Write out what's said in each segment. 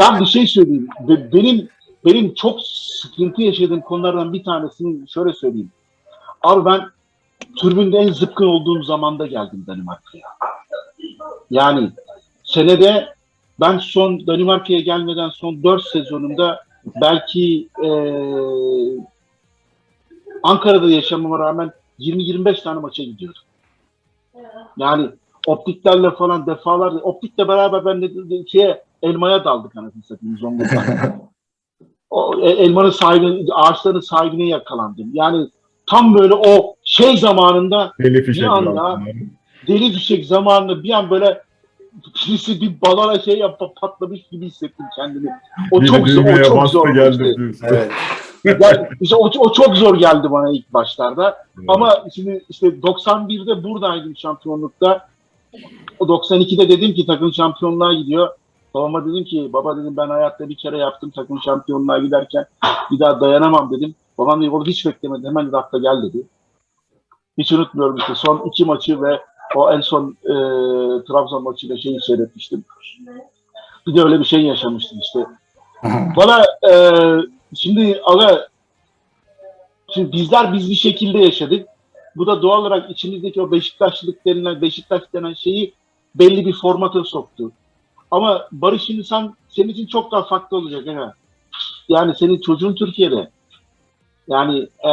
Ben bir şey söyleyeyim. Be- Benim benim çok sıkıntı yaşadığım konulardan bir tanesini şöyle söyleyeyim. Abi ben türbünde en zıpkın olduğum zamanda geldim Danimarka'ya. Yani senede ben son Danimarka'ya gelmeden son 4 sezonunda belki eee, Ankara'da yaşamama rağmen 20-25 tane maça gidiyordum. Yani optiklerle falan defalarca optikle beraber ben de, de şeye, elmaya daldık anasını satayım Zonguldak'ta. o e, elmanın sahibi, ağaçların sahibine yakalandım. Yani tam böyle o şey zamanında Deli fişek Bir anda- deli düşecek zamanında bir an böyle birisi bir balona şey yapıp patlamış gibi hissettim kendimi. O Biri çok zor, o çok zor. geldi diyorsun. Evet. Yani işte o, o çok zor geldi bana ilk başlarda. Ama şimdi işte 91'de buradaydım şampiyonlukta. O 92'de dedim ki takım şampiyonluğa gidiyor. Babama dedim ki baba dedim ben hayatta bir kere yaptım takım şampiyonluğa giderken bir daha dayanamam dedim. Babam dedi oğlum hiç beklemedi hemen dedi hafta gel dedi. Hiç unutmuyorum işte son iki maçı ve o en son e, Trabzon maçıyla şeyi seyretmiştim. Bir de öyle bir şey yaşamıştım işte. Bana e, şimdi aga şimdi bizler biz bir şekilde yaşadık. Bu da doğal olarak içimizdeki o Beşiktaşlılık denilen Beşiktaş denen şeyi belli bir formata soktu. Ama Barış şimdi sen senin için çok daha farklı olacak aga. Yani senin çocuğun Türkiye'de. Yani e,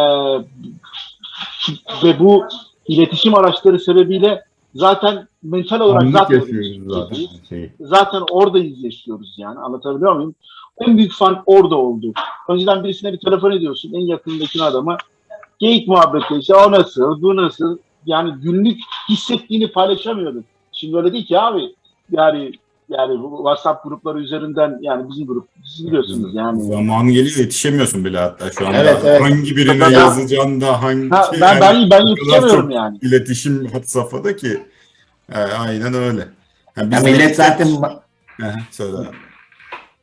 ve bu iletişim araçları sebebiyle zaten mental olarak Anlık zaten zaten. Şey. zaten oradayız yaşıyoruz yani anlatabiliyor muyum? En büyük fark orada oldu. Önceden birisine bir telefon ediyorsun en yakındaki adama. Geyik muhabbeti işte o nasıl bu nasıl yani günlük hissettiğini paylaşamıyordun. Şimdi öyle değil ki abi. Yani yani bu WhatsApp grupları üzerinden yani bizim grup siz biliyorsunuz yani. Zamanı geliyor yetişemiyorsun bile hatta şu anda. Evet, evet. Hangi birine Tabii. yazacaksın da hangi Ha, şey ben ben yani ben kadar yetişemiyorum yani. iletişim had safhada ki. E, aynen öyle. Yani Ya biz millet zaten Aha, söyle. abi.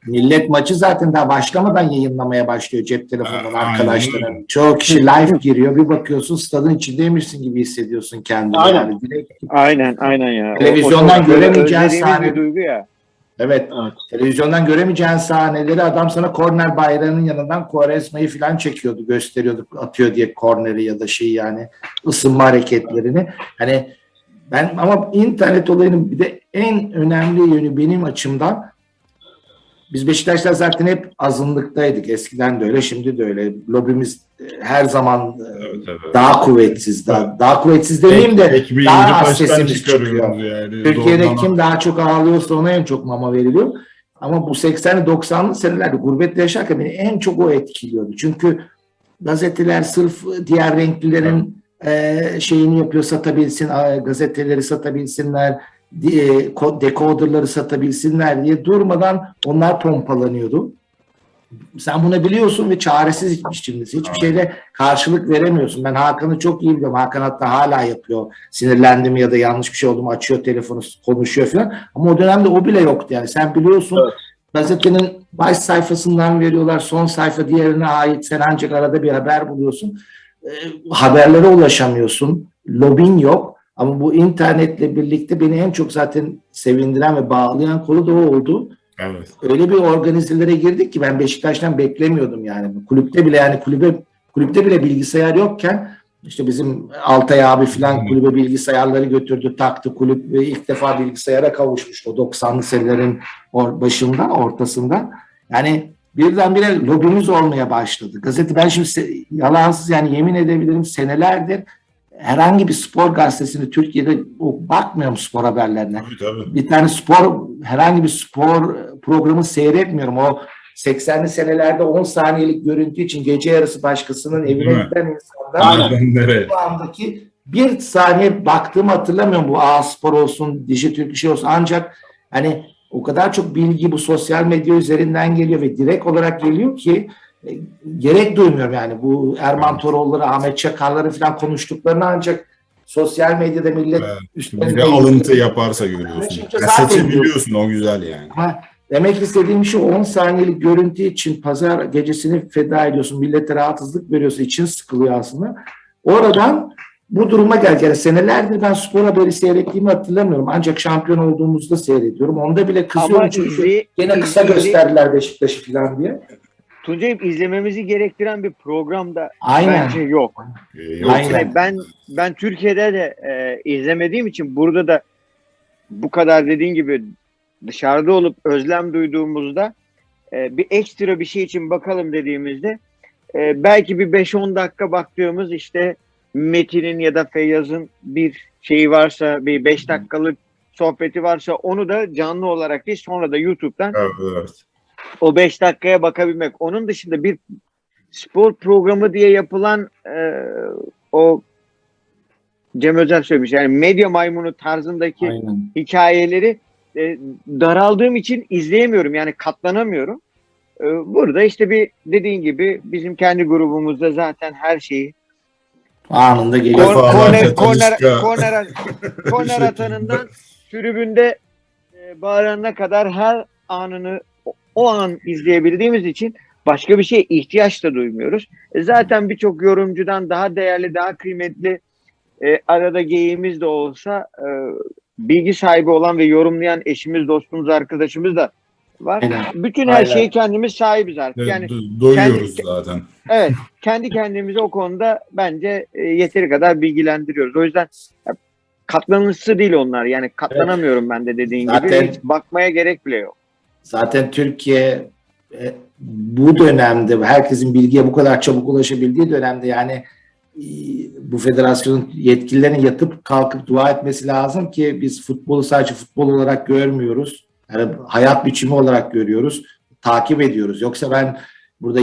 Millet maçı zaten daha başlamadan yayınlamaya başlıyor cep telefonundan arkadaşlara. Çoğu kişi live giriyor. Bir bakıyorsun stadın içindeymişsin gibi hissediyorsun kendini. Aynen. Yani direkt, Aynen aynen ya. Televizyondan göremeyeceğin özlediğimiz sahne- bir duygu ya. evet. Evet. Televizyondan göremeyeceğin sahneleri adam sana korner bayrağının yanından Quaresma'yı falan çekiyordu, gösteriyordu, atıyor diye korneri ya da şey yani ısınma hareketlerini. Hani ben ama internet olayının bir de en önemli yönü benim açımdan biz Beşiktaşlar zaten hep azınlıktaydık. Eskiden de öyle, şimdi de öyle. Lobimiz e, her zaman e, Evet, evet. daha kuvvetsiz, daha, daha kuvvetsiz demeyeyim de Ekmeği daha az sesimiz çıkıyor. yani. Türkiye'de Doğrudan- kim daha çok ağlıyorsa ona en çok mama veriliyor. Ama bu 80'li 90'lı senelerde gurbette yaşarken beni en çok o etkiliyordu. Çünkü gazeteler sırf diğer renklilerin e, şeyini yapıyor satabilsin, gazeteleri satabilsinler, decoderları satabilsinler diye durmadan onlar pompalanıyordu. Sen bunu biliyorsun ve çaresiz şimdi. Hiçbir şeyde karşılık veremiyorsun. Ben Hakan'ı çok iyi biliyorum. Hakan hatta hala yapıyor. Sinirlendim ya da yanlış bir şey oldu mu açıyor telefonu konuşuyor falan. Ama o dönemde o bile yoktu yani. Sen biliyorsun Evet. gazetenin baş sayfasından veriyorlar. Son sayfa diğerine ait. Sen ancak arada bir haber buluyorsun. Ee, haberlere ulaşamıyorsun. Lobin yok. Ama bu internetle birlikte beni en çok zaten sevindiren ve bağlayan konu da o oldu Evet. öyle bir organizelere girdik ki ben Beşiktaş'tan beklemiyordum yani. Kulüpte bile yani kulübe kulüpte bile bilgisayar yokken işte bizim Altay abi falan Hı. kulübe bilgisayarları götürdü, taktı kulüp ve ilk defa bilgisayara kavuşmuştu o 90'lı senelerin or- başında, ortasında. Yani birdenbire lobimiz olmaya başladı. Gazete ben şimdi yalansız yani yemin edebilirim senelerdir herhangi bir spor gazetesini Türkiye'de bakmıyorum spor haberlerine Tabii tabii. bir tane spor herhangi bir spor programı seyretmiyorum. O 80'li senelerde 10 saniyelik görüntü için gece yarısı başkasının Değil evine mi? giden insanlar Aynen. Nereye? bu andaki bir saniye baktığımı hatırlamıyorum bu A Spor olsun, Dişi Türk şey olsun ancak hani o kadar çok bilgi bu sosyal medya üzerinden geliyor ve direkt olarak geliyor ki gerek duymuyorum yani bu Erman Toroğulları, Ahmet Çakarları falan konuştuklarını ancak sosyal medyada millet Evet. üstüne Bir alıntı yaparsa görüyorsun. Çünkü Ya zaten seçebiliyorsun o güzel yani. ama demek istediğim şey 10 saniyelik görüntü için pazar gecesini feda ediyorsun. Millete rahatsızlık veriyorsun. için sıkılıyor aslında. Oradan bu duruma geldik. Yani senelerdir ben spor haberi seyrettiğimi hatırlamıyorum. Ancak şampiyon olduğumuzda seyrediyorum. Onda bile kızıyorum Ama çünkü izley- gene kısa izley- gösterdiler Beşiktaş'ı falan diye. Tuncay'ım izlememizi gerektiren bir program da Aynen. bence yok. Ee, yok. Aynen. Ben ben Türkiye'de de e, izlemediğim için burada da bu kadar dediğin gibi dışarıda olup özlem duyduğumuzda e, bir ekstra bir şey için bakalım dediğimizde e, belki bir 5-10 dakika baktığımız işte Metin'in ya da Feyyaz'ın bir şeyi varsa bir 5 dakikalık sohbeti varsa onu da canlı olarak değil sonra da YouTube'dan Evet, evet. O 5 dakikaya bakabilmek. Onun dışında bir spor programı diye yapılan e, o Cem Özel söylemiş yani medya maymunu tarzındaki Aynen. hikayeleri e, daraldığım için izleyemiyorum yani katlanamıyorum. E, burada işte bir dediğin gibi bizim kendi grubumuzda zaten her şeyi Anında geliyor. Korner, korner, Talisca. korner, korner atanından tribünde e, bağırana kadar her anını o, an izleyebildiğimiz için başka bir şeye ihtiyaç da duymuyoruz. E, zaten birçok yorumcudan daha değerli, daha kıymetli e, arada geyiğimiz de olsa e, bilgi sahibi olan ve yorumlayan eşimiz, dostumuz, arkadaşımız da var. Aynen. Bütün her Aynen. şeyi kendimiz sahibiz artık. Evet, Yani do- doyuyoruz kendi- zaten. Evet, kendi kendimizi o konuda bence e, yeteri kadar bilgilendiriyoruz. O yüzden ya, katlanısı değil onlar. Yani katlanamıyorum ben de dediğin Zaten- gibi. Hiç bakmaya gerek bile yok. Zaten Türkiye e, bu dönemde herkesin bilgiye bu kadar çabuk ulaşabildiği dönemde yani e, bu federasyonun yetkililerinin yatıp kalkıp dua etmesi lazım ki biz futbolu sadece futbol olarak görmüyoruz. Yani hayat biçimi olarak görüyoruz. Takip ediyoruz. Yoksa ben burada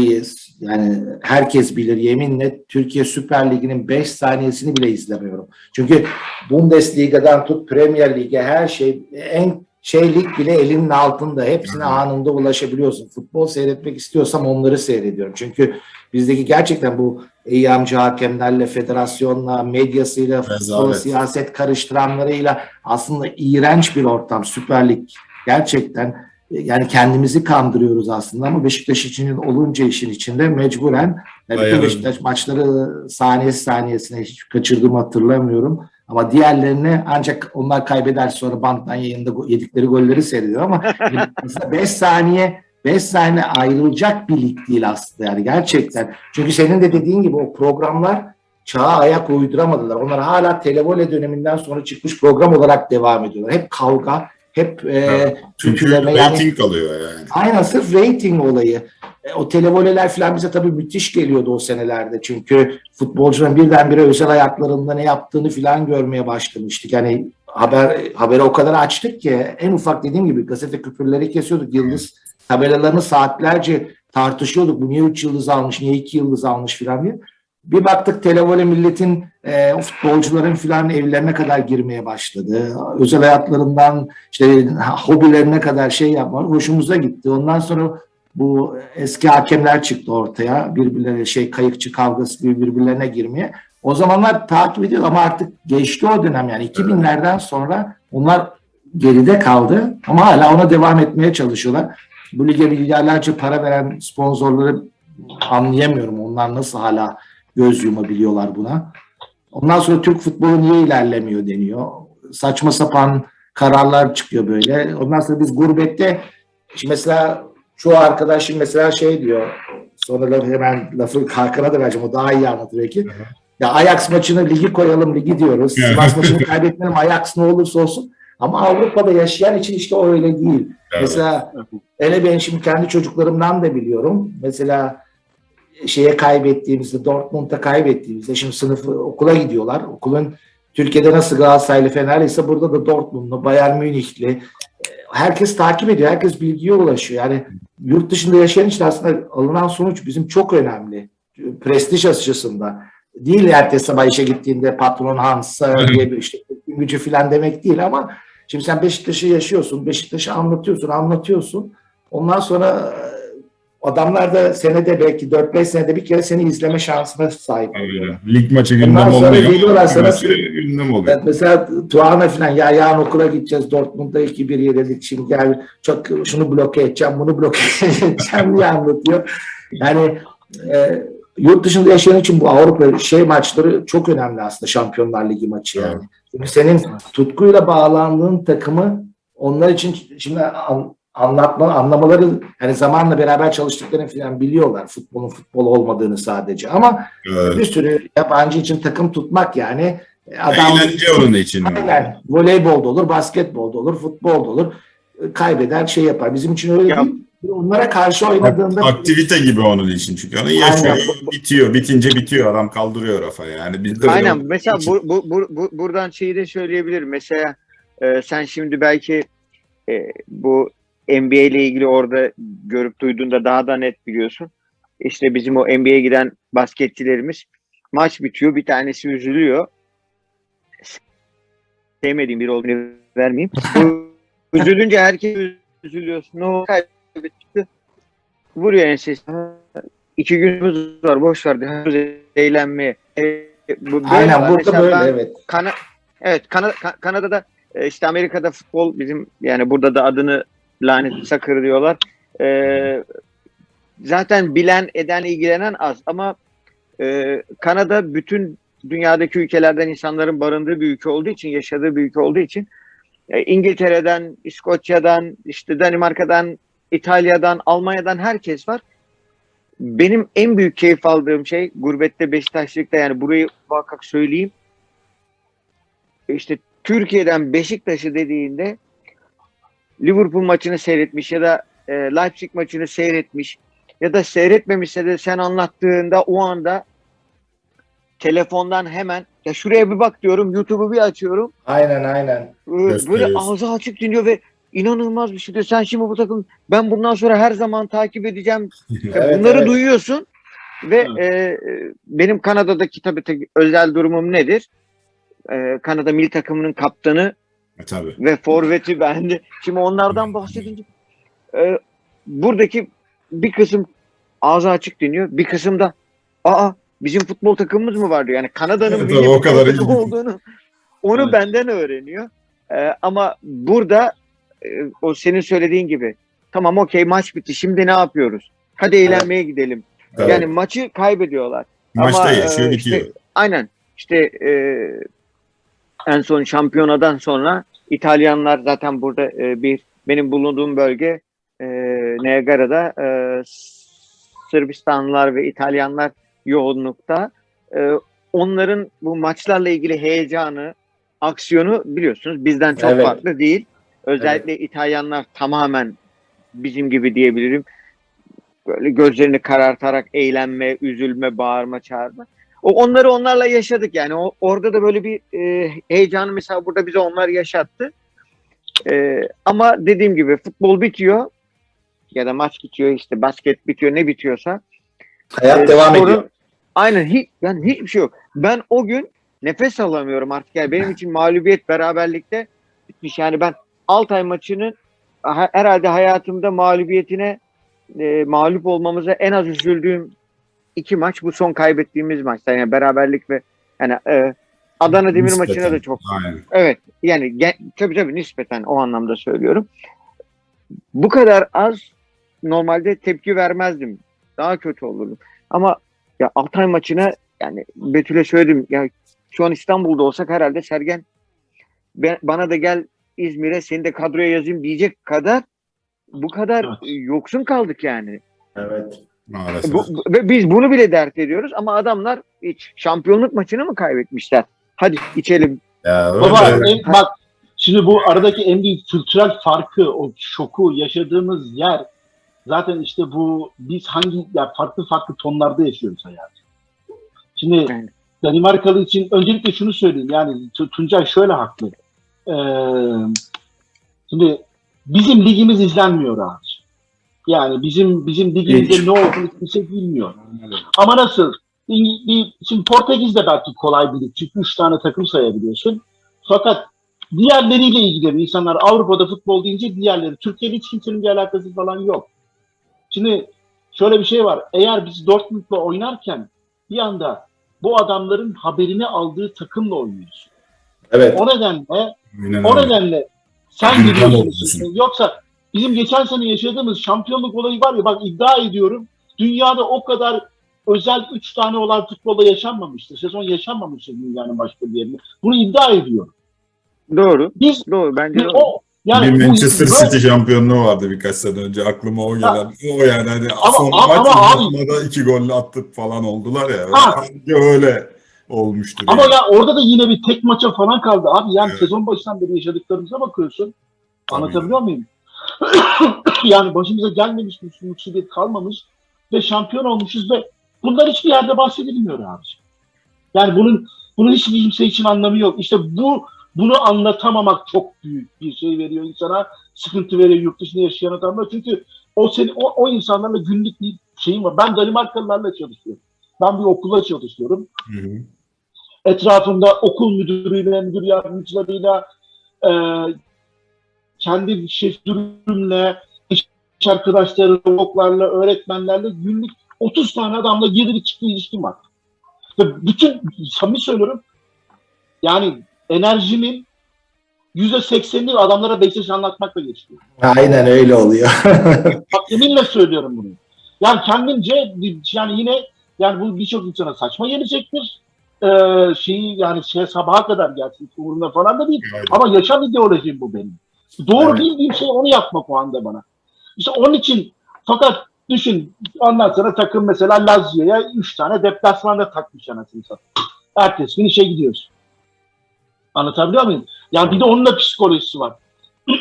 yani herkes bilir yeminle Türkiye Süper Ligi'nin 5 saniyesini bile izlemiyorum. Çünkü Bundesliga'dan tut Premier Lig'e her şey en şey lig bile elinin altında. Hepsine anında ulaşabiliyorsun. Futbol seyretmek istiyorsam onları seyrediyorum. Çünkü bizdeki gerçekten bu eyyamcı hakemlerle, federasyonla, medyasıyla, Rezalet. siyaset karıştıranlarıyla aslında iğrenç bir ortam. Süper Lig gerçekten e, yani kendimizi kandırıyoruz aslında ama Beşiktaş için olunca işin içinde mecburen yani bütün. Beşiktaş maçları saniyesi saniyesine hiç kaçırdığımı hatırlamıyorum. Ama diğerlerini ancak onlar kaybeder sonra banttan yayında yedikleri golleri seyrediyor ama 5 saniye 5 saniye ayrılacak bir lig değil aslında yani gerçekten. Çünkü senin de dediğin gibi o programlar çağa ayak uyduramadılar. Onlar hala televole döneminden sonra çıkmış program olarak devam ediyorlar. Hep kavga, hep e, Evet. Çünkü küfürleme yani rating kalıyor yani. Aynen sırf rating olayı. E, o televoleler falan bize tabii müthiş geliyordu o senelerde. Çünkü futbolcuların birdenbire özel hayatlarında ne yaptığını falan görmeye başlamıştık. Yani haber haberi o kadar açtık ki en ufak dediğim gibi gazete küpürleri kesiyorduk. Yıldız tabelalarını saatlerce tartışıyorduk. Bu niye 3 yıldız almış, niye 2 yıldız almış falan diye. Bir baktık televole milletin e, futbolcuların filan evlerine kadar girmeye başladı. Özel hayatlarından işte hobilerine kadar şey yapmak hoşumuza gitti. Ondan sonra bu eski hakemler çıktı ortaya. Birbirlerine şey kayıkçı kavgası gibi birbirlerine girmeye. O zamanlar takip ediyor ama artık geçti o dönem yani 2000'lerden sonra onlar geride kaldı ama hala ona devam etmeye çalışıyorlar. Bu lige milyarlarca para veren sponsorları anlayamıyorum. Onlar nasıl hala göz yumabiliyorlar buna. Ondan sonra Türk futbolu niye ilerlemiyor deniyor. Saçma sapan kararlar çıkıyor böyle. Ondan sonra biz gurbette şimdi mesela çoğu arkadaşım mesela şey diyor sonra laf- hemen lafı Hakan'a da vereceğim o daha iyi anlatır belki. Ya Ajax maçını ligi koyalım ligi diyoruz. Sivas maçını kaybetmeyelim Ajax ne olursa olsun. Ama Avrupa'da yaşayan için işte o öyle değil. Evet. Mesela hele ben şimdi kendi çocuklarımdan da biliyorum. Mesela şeye kaybettiğimizde Dortmund'a kaybettiğimizde şimdi sınıfı okula gidiyorlar. Okulun Türkiye'de nasıl Galatasaraylı Fenerliyse burada da Dortmund'lu, Bayern Münih'li. e, Herkes takip ediyor. Herkes bilgiye ulaşıyor. Yani yurt dışında yaşayan için aslında alınan sonuç bizim çok önemli. Prestij açısından. Değil ertesi sabah işe gittiğinde patron Hansa diye bir işte gücü falan demek değil ama şimdi sen Beşiktaş'ı yaşıyorsun. Beşiktaş'ı anlatıyorsun, anlatıyorsun. Ondan sonra adamlar da senede belki 4-5 senede bir kere seni izleme şansına sahip oluyor. Öyle. Lig maçı Ondan gündem sonra olmuyor. geliyorlar sana- gündem oluyor. Mesela Tuğan'a falan ya yarın okula gideceğiz Dortmund'da 2-1 yenildik şimdi gel çok şunu bloke edeceğim bunu bloke edeceğim diye anlatıyor. Yani e, yurt dışında yaşayan için bu Avrupa şey maçları çok önemli aslında Şampiyonlar Ligi maçı yani. Evet. Çünkü senin tutkuyla bağlandığın takımı onlar için şimdi an- anlatma anlamaları hani zamanla beraber çalıştıklarını falan biliyorlar. Futbolun futbol olmadığını sadece ama Evet. bir sürü yabancı için takım tutmak yani adam Eğlence onun için. Aynen. Voleybol da olur, basketbol da olur, futbol da olur. Kaybeder şey yapar. Bizim için öyle Ya- değil. Onlara karşı oynadığında Aktivite gibi onun için çünkü onu yaşıyor, bitiyor, bitince bitiyor adam kaldırıyor rafa yani. Biz de Aynen. Mesela bu, bu, bu, bu- buradan şeyi de söyleyebilirim. Mesela e, sen şimdi belki e, bu NBA ile ilgili orada görüp duyduğunda daha da net biliyorsun. İşte bizim o NBA'ye giden basketçilerimiz maç bitiyor. Bir tanesi üzülüyor. Sevmediğim biri olduğunu vermeyeyim. Üzülünce herkes üzülüyor. Ne oldu? Kaybetti. Vuruyor ensesine. İki günümüz var. Boş ver. Eğlenmeye. E, bu, böyle aynen var. burada Mesela böyle ben- evet. Kana evet Kana Ka- Kanada'da e, işte Amerika'da futbol bizim yani burada da adını lanet sakır diyorlar. E, zaten bilen eden ilgilenen az ama e, Kanada bütün dünyadaki ülkelerden insanların barındığı bir ülke olduğu için yaşadığı bir ülke olduğu için e, İngiltere'den, İskoçya'dan, işte Danimarka'dan, İtalya'dan, Almanya'dan herkes var. Benim en büyük keyif aldığım şey gurbette Beşiktaşlıkta yani burayı muhakkak söyleyeyim işte Türkiye'den Beşiktaş'ı dediğinde Liverpool maçını seyretmiş ya da e, Leipzig maçını seyretmiş ya da seyretmemişse de sen anlattığında o anda telefondan hemen ya şuraya bir bak diyorum YouTube'u bir açıyorum Aynen aynen. Ee, böyle ağzı açık dinliyor ve inanılmaz bir şey diyor. Sen şimdi bu takım ben bundan sonra her zaman takip edeceğim Evet, bunları evet. duyuyorsun ve Evet. e, benim Kanada'daki tabii, tabii özel durumum nedir? E, Kanada milli takımının kaptanı E, tabii. ve forveti bende. Şimdi onlardan bahsedince e, buradaki bir kısım ağzı açık dinliyor. Bir kısım da aa bizim futbol takımımız mı var diyor. Yani Kanada'nın Evet, milli o kadar olduğunu onu Evet. benden öğreniyor. E, ama burada e, o senin söylediğin gibi tamam okey maç bitti şimdi ne yapıyoruz? Hadi eğlenmeye gidelim. Tabii. Yani maçı kaybediyorlar. Maçta ama, yaşıyor e, bitiyor. işte- Aynen. İşte e, en son şampiyonadan sonra İtalyanlar zaten burada e, bir benim bulunduğum bölge e, Niagara'da e, Sırbistanlılar ve İtalyanlar yoğunlukta. E, onların bu maçlarla ilgili heyecanı, aksiyonu biliyorsunuz bizden çok Evet. farklı değil. Özellikle İtalyanlar tamamen bizim gibi diyebilirim. Böyle gözlerini karartarak eğlenme, üzülme, bağırma, çağırma. O onları onlarla yaşadık yani. O, orada da böyle bir e, heyecanı mesela burada bize onlar yaşattı. E, ama dediğim gibi futbol bitiyor ya da maç bitiyor işte basket bitiyor ne bitiyorsa. Hayat e, devam sporun- ediyor. Aynen hiç yani hiçbir şey yok. Ben o gün nefes alamıyorum artık. Yani benim için mağlubiyet beraberlikte bitmiş. Yani ben Altay maçının ha- herhalde hayatımda mağlubiyetine e, mağlup olmamıza en az üzüldüğüm iki maç bu son kaybettiğimiz maçlar. Yani beraberlik ve yani e, Adana Demir Nispeten. maçına da çok Aynen. Evet yani tabii tabii nispeten o anlamda söylüyorum. Bu kadar az normalde tepki vermezdim. Daha kötü olurdum. Ama ya Altay maçına yani Betül'e söyledim ya şu an İstanbul'da olsak herhalde Sergen ben, bana da gel İzmir'e seni de kadroya yazayım diyecek kadar bu kadar Evet. yoksun kaldık yani. Evet. Maalesef. Bu, ve biz bunu bile dert ediyoruz ama adamlar hiç şampiyonluk maçını mı kaybetmişler? Hadi içelim. Ya, Baba en- bak şimdi bu aradaki en büyük kültürel farkı, o şoku yaşadığımız yer zaten işte bu biz hangi ya farklı farklı tonlarda yaşıyoruz hayatı. Şimdi Aynen. Danimarkalı için öncelikle şunu söyleyeyim yani Tu- Tuncay şöyle haklı. Ee, şimdi bizim ligimiz izlenmiyor abi. Yani bizim bizim ligimizde Hiç. ne olduğunu kimse bilmiyor. Ama nasıl? Şimdi Portekiz de belki kolay bir lig. Çünkü üç tane takım sayabiliyorsun. Fakat diğerleriyle ilgili insanlar Avrupa'da futbol deyince diğerleri. Türkiye'de hiç kimsenin bir alakası falan yok. Şimdi şöyle bir şey var. Eğer biz Dortmund'la oynarken bir anda bu adamların haberini aldığı takımla oynuyoruz. Evet. O nedenle Aynen o nedenle sen biliyorsun. Yoksa bizim geçen sene yaşadığımız şampiyonluk olayı var ya bak iddia ediyorum dünyada o kadar özel 3 tane olan futbolda yaşanmamıştır. Sezon yaşanmamıştır dünyanın başka bir yerinde. Bunu iddia ediyor. Doğru. Biz Doğru. Bence doğru. o yani bir bu- Manchester böyle- City şampiyonluğu vardı birkaç sene önce aklıma o gelen. O yani hani Ama- son ama- maç ama iki gol attık falan oldular ya. Ha. Bence öyle olmuştur. Ama yani. ya orada da yine bir tek maça falan kaldı. Abi yani Evet. sezon başından beri yaşadıklarımıza bakıyorsun. Tabii. Anlatabiliyor muyum? yani başımıza gelmemiş musibet kalmamış ve şampiyon olmuşuz ve bunlar hiçbir yerde bahsedilmiyor abi. Yani bunun bunun hiçbir kimse için anlamı yok. İşte bu bunu anlatamamak çok büyük bir şey veriyor insana. Sıkıntı veriyor yurt dışında yaşayan adamlar. Çünkü o seni o, o insanlarla günlük bir şeyim var. Ben Danimarkalılarla çalışıyorum. Ben bir okula çalışıyorum Hı hı. etrafımda okul müdürüyle, müdür yardımcılarıyla, e, kendi şefürümle, iş arkadaşlarıyla, oklarla, öğretmenlerle günlük 30 tane adamla girdi çıktı ilişkim var. Ve bütün, samimi söylüyorum, yani enerjimin %80'ini adamlara Beşiktaş anlatmakla geçiyor. Aynen öyle oluyor. Bak eminle söylüyorum bunu. Yani kendimce yani yine yani bu birçok insana saçma gelecektir. Ee, şeyi yani şey sabaha kadar gelsin uğruna falan da değil. Aynen. Ama yaşam ideolojim bu benim. Doğru Evet. bildiğim şey onu yapmak o anda bana. İşte onun için fakat düşün ondan sonra takım mesela Lazio'ya 3 tane deplasmanda takmış anasını satayım. Ertesi gün işe gidiyorsun. Anlatabiliyor muyum? Yani bir de onun da psikolojisi var.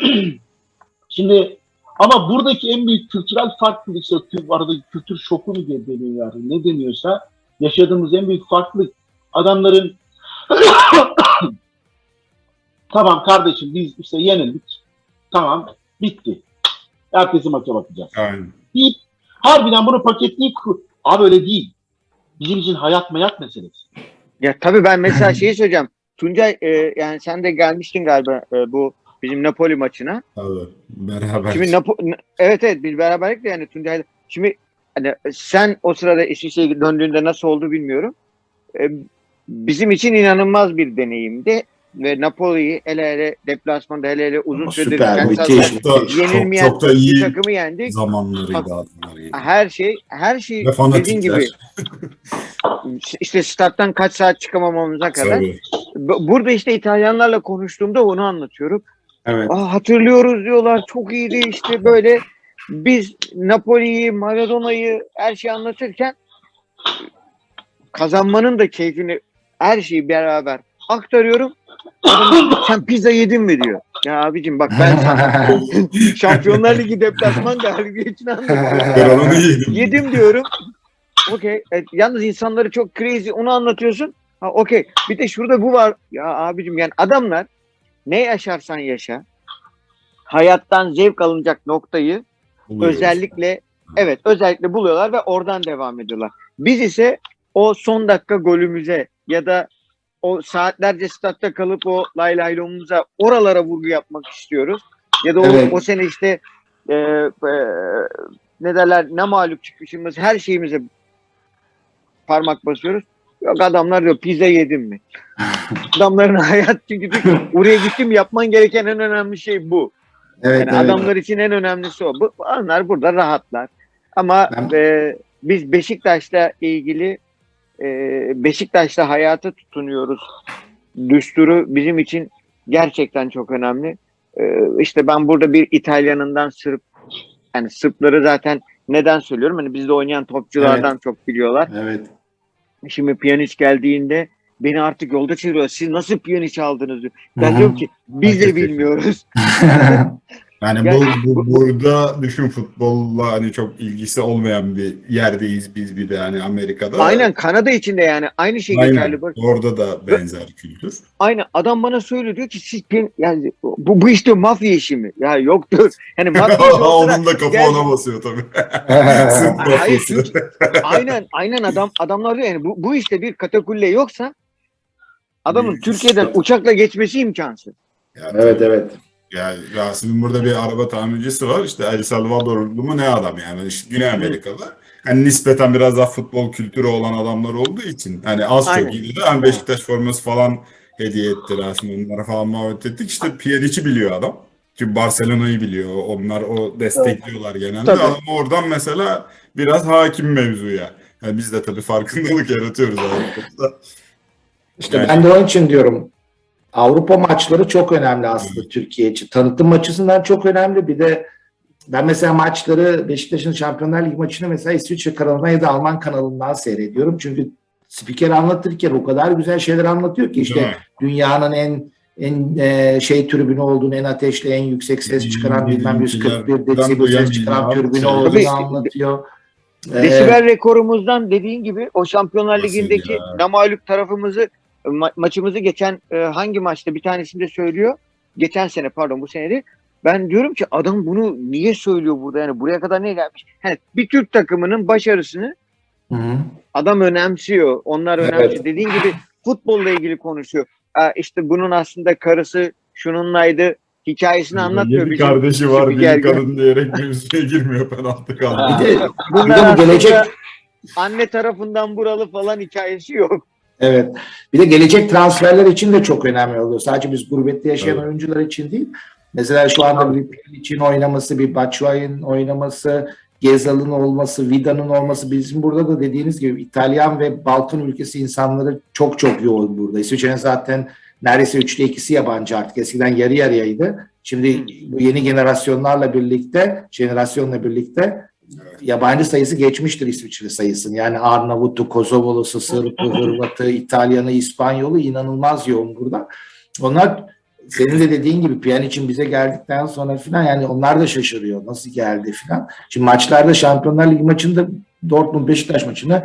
Şimdi ama buradaki en büyük kültürel farklılık işte kü- arada kültür şoku mu diye deniyor yani ne deniyorsa yaşadığımız en büyük farklılık adamların tamam kardeşim biz işte yenildik tamam bitti. Herkesi maça bakacağız. Aynen. Deyip harbiden bunu paketleyip abi öyle değil. Bizim için hayat mayat meselesi. Ya tabii ben mesela şeyi söyleyeceğim. Tuncay e, yani sen de gelmiştin galiba e, bu bizim Napoli maçına. Tabii. Beraber. Şimdi Napo evet evet bir beraberlik de yani Tuncay şimdi hani sen o sırada İsviçre'ye döndüğünde nasıl oldu bilmiyorum. E, bizim için inanılmaz bir deneyimdi ve Napoli'yi hele hele deplasmanda hele hele uzun süredir Süper, müthiş. sahasında çok, çok, yenilmeyen çok da bir iyi takımı yendik. zamanlarıydı adamlar. yani. Her şey her şey dediğin gibi işte starttan kaç saat çıkamamamıza kadar. Tabii. Bu- Burada işte İtalyanlarla konuştuğumda onu anlatıyorum. evet. Aa, hatırlıyoruz diyorlar. Çok iyiydi işte böyle. Biz Napoli'yi, Maradona'yı her şeyi anlatırken kazanmanın da keyfini her şeyi beraber aktarıyorum. Adam, sen pizza yedin mi diyor. Ya abicim bak ben sana Şampiyonlar Ligi deplasman galibiyetini anlatıyorum. Ben onu yedim. Yedim diyorum. Okey. E, yalnız insanları çok crazy onu anlatıyorsun. Ha okey. Bir de şurada bu var. Ya abicim yani adamlar ne yaşarsan yaşa. Hayattan zevk alınacak noktayı Buluyoruz. özellikle evet özellikle buluyorlar ve oradan devam ediyorlar. Biz ise o son dakika golümüze ya da o saatlerce statta kalıp o lay lay lomumuza oralara vurgu yapmak istiyoruz. Ya da o, Evet. o sene işte e, e, ne derler ne mağlup çıkışımız her şeyimize parmak basıyoruz. Yok adamlar diyor pizza yedim mi? Adamların hayat çünkü oraya gittim yapman gereken en önemli şey bu. Evet, Yani evet. adamlar için en önemlisi o. Bu, onlar burada rahatlar. Ama Ben- e, biz Beşiktaş'la ilgili e, Beşiktaş'la hayata tutunuyoruz. Düsturu bizim için gerçekten çok önemli. E, işte ben burada bir İtalyanından Sırp yani Sırpları zaten neden söylüyorum? Hani bizde oynayan topçulardan çok biliyorlar. Evet. Şimdi Pjanic geldiğinde beni artık yolda çeviriyor. Siz nasıl Pjanic aldınız. Ben diyorum ki biz de bilmiyoruz. Yani bu, bu burada düşün futbolla hani çok ilgisi olmayan bir yerdeyiz biz bir de hani Amerika'da. Aynen Kanada içinde yani aynı şey Aynen. geçerli. Orada da benzer kültür. Aynen adam bana söylüyor diyor ki siz pen- yani bu, bu işte mafya işi mi? Ya yoktur. Yani mafya işi Onun da kafa ona basıyor tabii. Hayır, çünkü- aynen aynen adam adamlar diyor yani bu, bu işte bir katakulle yoksa adamın Büyük Türkiye'den uçakla geçmesi imkansız. Yani, evet evet. Yani Rasim'in burada bir araba tamircisi var. İşte El Salvadorlu mu ne adam yani. İşte Güney Amerikalı. Hani nispeten biraz daha futbol kültürü olan adamlar olduğu için. Hani az Aynen. çok iyi de hani Beşiktaş forması falan hediye etti Rasim. Onlara falan muhabbet ettik. İşte Pjanic'i biliyor adam. Çünkü Barcelona'yı biliyor. Onlar o destekliyorlar genelde. Tabii. Adam oradan mesela biraz hakim mevzuya. Yani biz de tabii farkındalık yaratıyoruz. İşte Yani- ben de onun için diyorum Avrupa maçları çok önemli aslında Türkiye için. Tanıtım açısından çok önemli. Bir de ben mesela maçları Beşiktaş'ın Şampiyonlar Ligi maçını mesela İsviçre kanalından ya da Alman kanalından seyrediyorum. Çünkü spiker anlatırken o kadar güzel şeyler anlatıyor ki işte dünyanın en en e, şey tribünü olduğunu, en ateşli, en yüksek ses çıkaran bilmem 141 bilgiler, desibel ses çıkaran tribünü olduğunu Tabii. anlatıyor. Ee, Desibel rekorumuzdan dediğin gibi o Şampiyonlar Nasıl Ligi'ndeki ya? tarafımızı ma- maçımızı geçen e, hangi maçta bir tanesinde söylüyor. Geçen sene pardon bu senede. Ben diyorum ki adam bunu niye söylüyor burada yani buraya kadar ne gelmiş? Hani bir Türk takımının başarısını hı hı. adam önemsiyor. Onlar Evet. önemsiyor. Dediğin gibi futbolla ilgili konuşuyor. Aa, işte bunun aslında karısı şununlaydı hikayesini anlatmıyor. Yedi bizim kardeşi var, bir kadın diyerek mevzuya girmiyor penaltı kaldı. Bir de, bir de bu gelecek anne tarafından buralı falan hikayesi yok. Evet. Bir de gelecek transferler için de çok önemli oluyor. Sadece biz gurbette yaşayan Evet. oyuncular için değil. Mesela şu anda bir Pirlo için oynaması, bir Batshuayi'nin oynaması, Gezal'ın olması, Vida'nın olması bizim burada da dediğiniz gibi İtalyan ve Balkan ülkesi insanları çok çok yoğun burada. İsviçre'nin zaten neredeyse üçte ikisi yabancı artık. Eskiden yarı yarıyaydı. Şimdi bu yeni generasyonlarla birlikte, jenerasyonla birlikte yabancı sayısı geçmiştir İsviçre sayısını. Yani Arnavut'u, Kosovolusu, Sırp'ı, Hırvat'ı, İtalyan'ı, İspanyol'u inanılmaz yoğun burada. Onlar senin de dediğin gibi Pjanic'in bize geldikten sonra filan yani onlar da şaşırıyor. Nasıl geldi filan. Şimdi maçlarda Şampiyonlar Ligi maçında Dortmund Beşiktaş maçını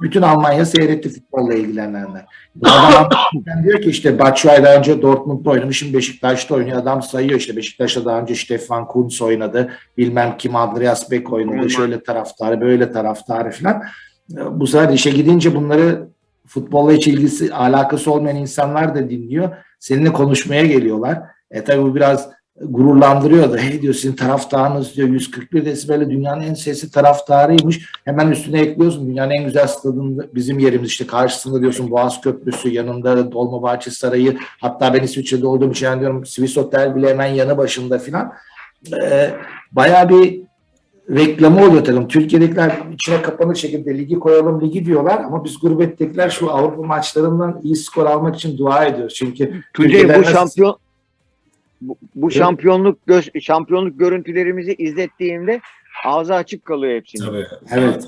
bütün Almanya seyretti futbolla ilgilenenler. Adam diyor ki işte Batshuayi daha önce Dortmund'da oynamış, şimdi Beşiktaş'ta oynuyor. Adam sayıyor işte Beşiktaş'ta daha önce Stefan Kuntz oynadı. Bilmem kim Andreas Beck oynadı. Şöyle taraftarı, böyle taraftarı falan. Bu sefer işe gidince bunları futbolla hiç ilgisi, alakası olmayan insanlar da dinliyor. Seninle konuşmaya geliyorlar. E tabi bu biraz gururlandırıyor da. Hey diyor sizin taraftarınız diyor 141 desibeli dünyanın en sesli taraftarıymış. Hemen üstüne ekliyorsun dünyanın en güzel stadında bizim yerimiz işte karşısında diyorsun Boğaz Köprüsü yanında Dolmabahçe Sarayı hatta ben İsviçre'de olduğum için yani diyorum Swiss Hotel bile hemen yanı başında filan. Ee, bayağı bir reklamı oluyor tabii. Türkiye'dekiler içine kapanık şekilde ligi koyalım ligi diyorlar ama biz gurbettekiler şu Avrupa maçlarından iyi skor almak için dua ediyoruz. Çünkü Tuncay bu nasıl- şampiyon bu, bu Evet. şampiyonluk gö- şampiyonluk görüntülerimizi izlettiğimde ağzı açık kalıyor hepsinin. Tabii. Evet.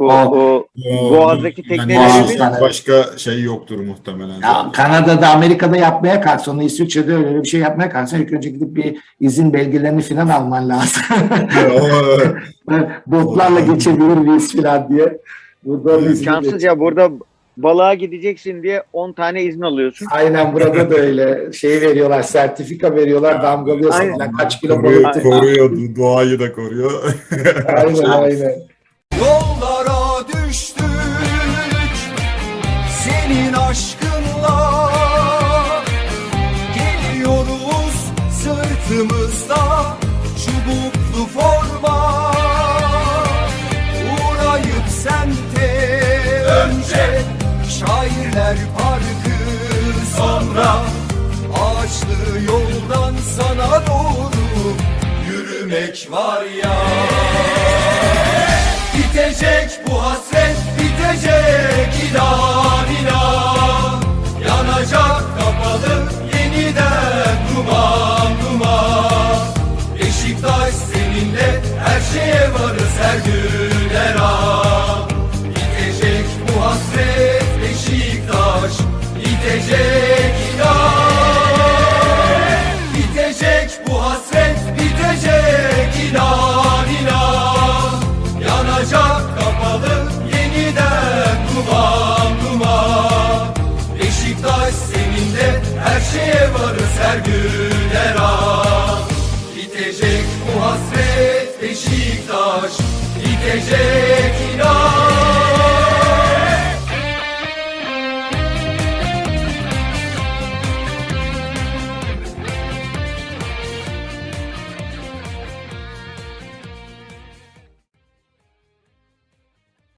O, O- o Boğaz'daki yani teknelerimiz- başka şey yoktur muhtemelen. Ya Kanada'da, Amerika'da yapmaya kalksan, onu İsviçre'de öyle bir şey yapmaya kalksan ilk önce gidip bir izin belgelerini falan alman lazım. O- Botlarla geçebilir miyiz falan diye. Burada şanssız ya burada balığa gideceksin diye 10 tane izin alıyorsun. Aynen burada da öyle şey veriyorlar, sertifika veriyorlar, damgalıyorsun Aynen. falan kaç kilo koruyor, koruyor, doğayı da koruyor. Aynen aynen. Yollara yürümek var ya. Bitecek bu hasret bitecek inan Bitecek